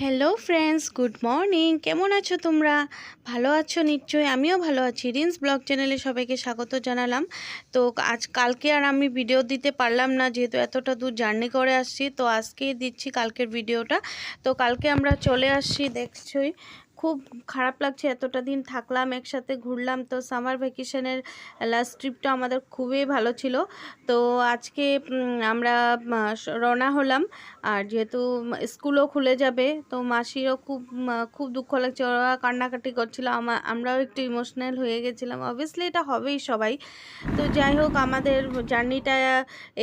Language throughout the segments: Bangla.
হ্যালো ফ্রেন্ডস গুড মর্নিং কেমন আছো তোমরা? ভালো আছো নিশ্চয়ই? আমিও ভালো আছি। রিন্স ব্লগ চ্যানেলে সবাইকে স্বাগত জানালাম। তো আজ, কালকে আর আমি ভিডিও দিতে পারলাম না, যেহেতু এতটা দূর জার্নি করে আসছি, তো আজকেই দিচ্ছি কালকের ভিডিওটা তো কালকে আমরা চলে আসছি, দেখছই খুব খারাপ লাগছে। এতটা দিন থাকলাম, একসাথে ঘুরলাম। তো সামার ভ্যাকেশনের লাস্ট ট্রিপটা আমাদের খুবই ভালো ছিল। তো আজকে আমরা রওনা হলাম। আর যেহেতু স্কুলও খুলে যাবে, তো মাসিরও খুব খুব দুঃখ লাগছে। ওরা কান্নাকাটি করছিল। আমা, আমরাও একটু ইমোশনাল হয়ে গেছিলাম। অবভিয়াসলি এটা হবেই সবাই। তো যাই হোক, আমাদের জার্নিটা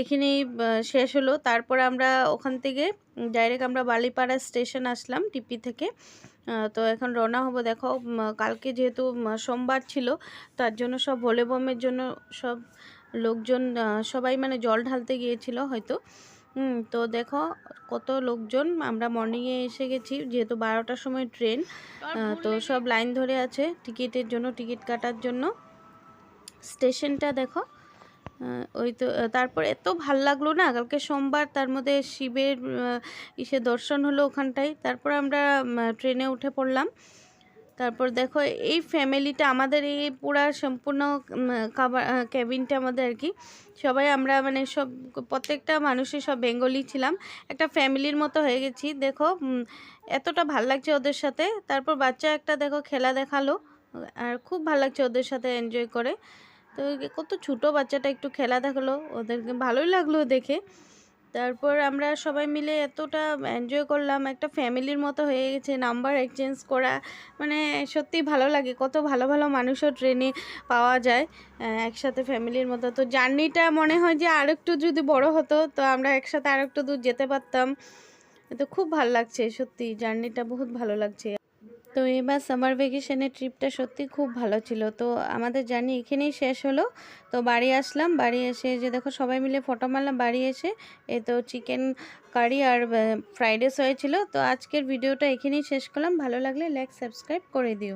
এখানেই শেষ হলো। তারপর আমরা ওখান থেকে ডাইরেক্ট আমরা বালিপাড়া স্টেশন আসলাম টিপি থেকে। তো এখন রওনা হব দেখো কালকে যেহেতু সোমবার ছিল তার জন্য সব ভোলে বমের জন্য সব লোকজন সবাই মানে জল ঢালতে গিয়েছিল হয়তো। তো দেখো কত লোকজন আমরা মর্নিংয়ে এসে গেছি যেহেতু বারোটার সময় ট্রেন তো সব লাইন ধরে আছে টিকিটের জন্য টিকিট কাটার জন্য। স্টেশনটা দেখো ওই তো তারপর এত ভালো লাগল না, কালকে সোমবার তার মধ্যে শিবের ইসে দর্শন হলো ওখানটায়, তারপর আমরা ট্রেনে উঠে পড়লাম। তারপর দেখো, এই ফ্যামিলিটা, আমাদের এই পুরা সম্পূর্ণ ক্যাবিনটা আমাদের আর কি। সবাই আমরা মানে সব, প্রত্যেকটা মানুষই সব বেঙ্গলি ছিলাম। একটা ফ্যামিলির মতো হয়ে গেছি, দেখো এতটা ভালো লাগছে ওদের সাথে। তারপর বাচ্চা একটা, দেখো, খেলা দেখাল। আর খুব ভালো লাগছে ওদের সাথে এনজয় করে। তো কত ছোটো বাচ্চাটা একটু খেলা দেখাল, ওদেরকে ভালোই লাগল দেখে। তারপর আমরা সবাই মিলে এতটা এনজয় করলাম, একটা ফ্যামিলির মতো হয়ে গেছে নাম্বার এক্সচেঞ্জ করা মানে সত্যি ভালো লাগে, কত ভালো ভালো মানুষও ট্রেনে পাওয়া যায় একসাথে ফ্যামিলির মতো। তো জার্নিটা মনে হয় যে আরেকটু যদি বড় হতো, তো আমরা একসাথে আরেকটু দূর যেতে পারতাম। তো খুব ভালো লাগছে, সত্যি জার্নিটা বহুত ভালো লাগছে। তো এবার সামার ভ্যাকেশনের ট্রিপটা সত্যি খুব ভালো ছিল। তো আমাদের জার্নি এখানেই শেষ হলো। তো বাড়ি আসলাম, বাড়ি এসে যে দেখো সবাই মিলে ফটো মারলাম, বাড়ি এসে এ তো চিকেন কারি আর ফ্রাইড রাইস হয়েছিল। তো আজকের ভিডিওটা এখানেই শেষ করলাম। ভালো লাগলে লাইক সাবস্ক্রাইব করে দিও।